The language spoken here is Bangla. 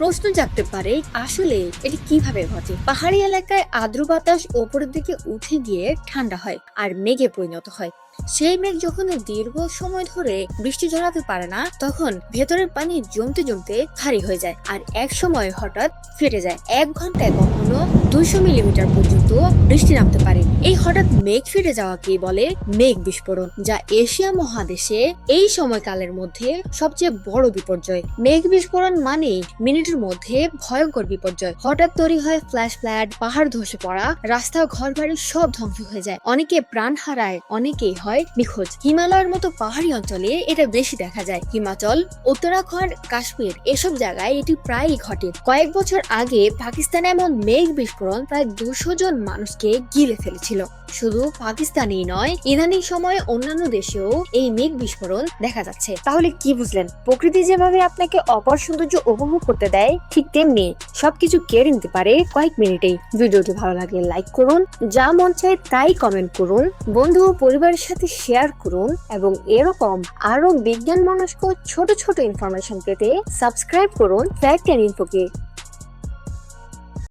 প্রশ্ন জাগতে পারে, আসলে এটি কীভাবে ঘটে? পাহাড়ি এলাকায় আর্দ্র বাতাস ওপরের দিকে উঠে গিয়ে ঠান্ডা হয় আর মেঘে পরিণত হয়। সেই মেঘ যখন দীর্ঘ সময় ধরে বৃষ্টি জড়াতে পারে না, তখন ভেতরের পানি জমতে জমতে ভারী হয়ে যায় আর এক সময় হঠাৎ ফেটে যায়। এক ঘন্টায় কখনো দুইশো মিলিমিটার পর্যন্ত বৃষ্টি নামতে পারে। এই হঠাৎ মেঘ ফেটে যাওয়াকে বলে মেঘ বিস্ফোরণ, যা এশিয়া মহাদেশে এই সময়কালের মধ্যে সবচেয়ে বড় বিপর্যয়। মেঘ বিস্ফোরণ মানে মিনিটের মধ্যে ভয়ঙ্কর বিপর্যয়। হঠাৎ তৈরি হয় ফ্ল্যাশ ফ্ল্যাট, পাহাড় ধসে পড়া, রাস্তা ঘর বাড়ি সব ধ্বংস হয়ে যায়। অনেকে প্রাণ হারায়, অনেকেই হয় নিখোঁজ। হিমালয়ের মতো পাহাড়ি অঞ্চলে এটা বেশি দেখা যায়। হিমাচল, উত্তরাখণ্ড, কাশ্মীর এসব জায়গায় এটি প্রায়ই ঘটে। কয়েক বছর আগে পাকিস্তানে এমন মেঘ বিস্ফোরণ প্রায় দুশো জন মানুষকে গিলে ফেলেছিল। শুধু পাকিস্তানেই নয়, ইদানিং সময়ে অন্যান্য দেশেও এই মেঘ বিস্ফোরণ দেখা যাচ্ছে। তাহলে কি বুঝলেন? প্রকৃতি যেভাবে আপনাকে অপর সৌন্দর্য উপভোগ করতে দেয়, ঠিক তেমনি সবকিছু কেড়ে নিতে পারে কয়েক মিনিটেই। ভিডিওটি ভালো লাগলে লাইক করুন, যা মন চায় তাই কমেন্ট করুন, বন্ধু ও পরিবারের সাথে শেয়ার করুন এবং এরকম আরও বিজ্ঞান মনস্ক ছোট ছোট ইনফরমেশন পেতে সাবস্ক্রাইব করুন ফ্যাক্ট অ্যান্ড ইনফোকে